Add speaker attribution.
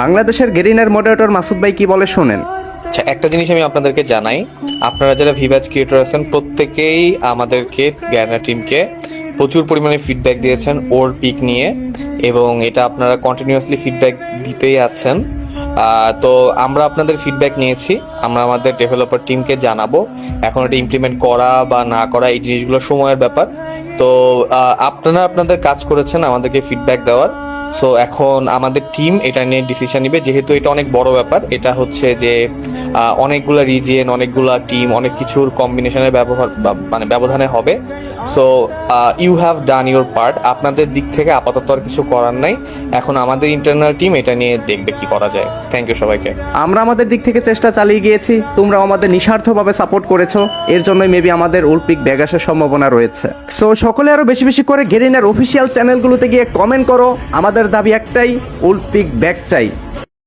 Speaker 1: বাংলাদেশের গেরিনার মডারেটর মাসুদ ভাই কি বলে শোনেন?
Speaker 2: আচ্ছা একটা জিনিস আমি আপনাদেরকে জানাই। আপনারা যারা ভিভাজ ক্রিয়েটর আছেন, প্রত্যেকেই আমাদেরকে গ্যানা টিমকে প্রচুর পরিমাণে ফিডব্যাক দিয়েছেন ওর পিক নিয়ে। এবং এটা আপনারা কন্টিনিউয়াসলি ফিডব্যাক দিতেই আছেন। তো আমরা আপনাদের ফিডব্যাক নিয়েছি। আমরা আমাদের ডেভেলপার টিমকে জানাব। এখন এটা ইমপ্লিমেন্ট করা বা না করা এই জিনিসগুলো সময়ের ব্যাপার। তো আপনারা আপনাদের কাজ করেছেন আমাদেরকে ফিডব্যাক দেওয়ার। সো এখন আমাদের টিম এটা নিয়ে ডিসিশন নিবে। যেহেতু এটা অনেক বড় ব্যাপার, এটা হচ্ছে যে অনেকগুলা রিজিয়ন অনেকগুলা টিম অনেক কিছুর কম্বিনেশনের ব্যবহার মানে ব্যবধানে হবে। So you have done your part আপনাদের দিক থেকে আপাতত আর কিছু করার নাই। এখন আমাদের ইন্টারনাল টিম এটা নিয়ে দেখবে কি করা যায়। থ্যাংক ইউ সবাইকে।
Speaker 1: আমরা আমাদের দিক থেকে চেষ্টা চালিয়ে গিয়েছি। তোমরা আমাদের নিঃস্বার্থভাবে সাপোর্ট করেছ। এর জন্যই মেবি আমাদের উলপিক ব্যাগ আসার সম্ভাবনা রয়েছে। সো সকলে আরও বেশি বেশি করে গেরিনার অফিসিয়াল চ্যানেলগুলোতে গিয়ে কমেন্ট করো। আমাদের দাবি একটাই উলপিক ব্যাগ চাই।